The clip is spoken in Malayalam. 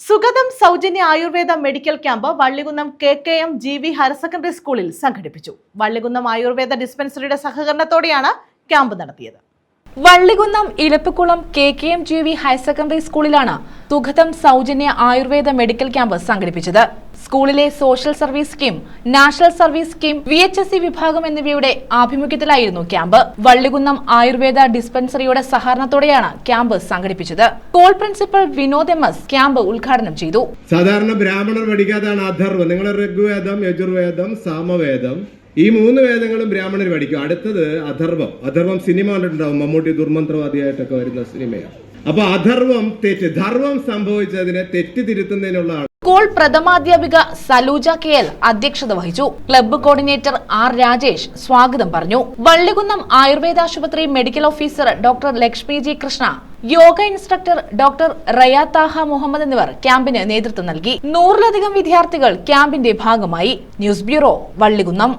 സുഗതം സൗജന്യ ayurveda medical camp Vallikunnam K K M G V higher secondary സ്കൂളിൽ സംഘടിപ്പിച്ചു. വള്ളികുന്നം ആയുർവേദ ഡിസ്പെൻസറിയുടെ സഹകരണത്തോടെയാണ് ക്യാമ്പ് നടത്തിയത്. Vallikunnam Ilappakkulam K K M G V higher secondary സ്കൂളിലാണ് സുഖതം സൗജന്യ ആയുർവേദ മെഡിക്കൽ ക്യാമ്പ് സംഘടിപ്പിച്ചത്. സ്കൂളിലെ social service scheme national service scheme V H S C വിഭാഗം എന്നിവയുടെ ആഭിമുഖ്യത്തിലായിരുന്നു ക്യാമ്പ്. വള്ളികുന്നം ആയുർവേദ ഡിസ്പെൻസറിയുടെ സഹകരണത്തോടെയാണ് ക്യാമ്പ് സംഘടിപ്പിച്ചത്. School principal Vinod M S camp ഉദ്ഘാടനം ചെയ്തു. സാധാരണ ബ്രാഹ്മണർ പഠിക്കാതാണ് അഥർവം നിങ്ങൾ ഋഗ്വേദം യജുർവേദം സാമവേദം. ഈ മൂന്ന് വേദങ്ങളും ബ്രാഹ്മണർ പഠിക്കും. അടുത്തത് അഥർവം അഥർവം സിനിമ കണ്ടിട്ടുണ്ടാവും. മമ്മൂട്ടി ദുർമന്ത്രവാദിയായിട്ടൊക്കെ വരുന്ന സിനിമയാണ്. അപ്പൊ അധർവം തെറ്റ്. ധർവം സംഭവിച്ചതിനെ തെറ്റ് തിരുത്തുന്നതിനുള്ള സ്കൂൾ പ്രഥമാധ്യാപിക സലൂജ കെ എൽ അധ്യക്ഷത വഹിച്ചു. ക്ലബ്ബ് കോർഡിനേറ്റർ ആർ രാജേഷ് സ്വാഗതം പറഞ്ഞു. വള്ളികുന്നം ആയുർവേദ ആശുപത്രി medical officer doctor Lakshmi G Krishna yoga instructor doctor Rayathaha Muhammad എന്നിവർ ക്യാമ്പിന് നേതൃത്വം നൽകി. നൂറിലധികം വിദ്യാർത്ഥികൾ ക്യാമ്പിന്റെ ഭാഗമായി. News bureau Vallikunnam.